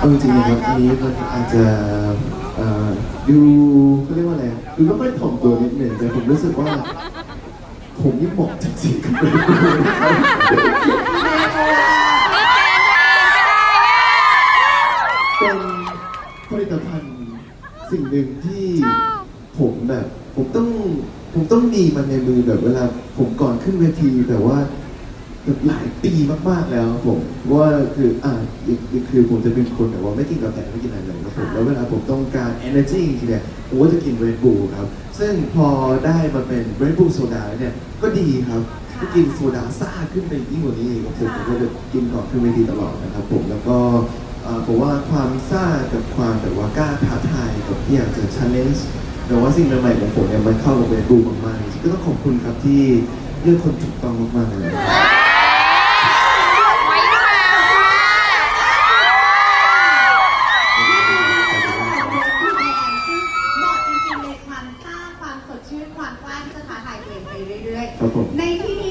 เอาจริงๆนะครับอันนี้มันอาจจะเอ่อดูเขาเรียกว่าอะไรดูไม่ค่อยถ่อมตัวนิดหนึ่งแต่ผมรู้สึกว่า ผมนี่เหมาะจริงๆกับเรนโบว์นะครับเป็นผลิตภัณฑ์สิ่งหนึ่งที่ผมแบบ ผมต้องผมต้องมีมันในมือแบบเวลาผมก่อนขึ้นเวทีแบบว่า หลายปีมากๆแล้วครับผมเพราะว่าคืออ่าอีกอีกคือผมจะเป็นคนแบบว่าไม่กินกาแฟไม่กินอะไรเลยครับผมแล้วเวลาผมต้องการ energy จริงๆเนี่ยผมก็จะกิน Red Bull ครับ ซึ่งพอได้มาเป็น Red Bull โซดาเนี่ยก็ดีครับก็กินโซดาซ่าขึ้นไปยิ่งกว่านี้อีกครับผมผมก็จะกินก่อนขึ้นเวทีตลอดนะครับผมแล้วก็อ่าผมว่าความซ่ากับความแบบว่ากล้าท้าทายกับที่อยากจะ challenge แต่ว่าสิ่งใหม่ๆของผมเนี่ยมันเข้ากับ Red Bull มากๆจริงๆก็ต้องขอบคุณครับที่เลือกคนถูกต้องมากๆเลย มาะจริงๆในความกล้าความสดชื่นความกล้าที่จะท้าทายตัวเองไปเรื่อยครับผม ๆ ในที่นี้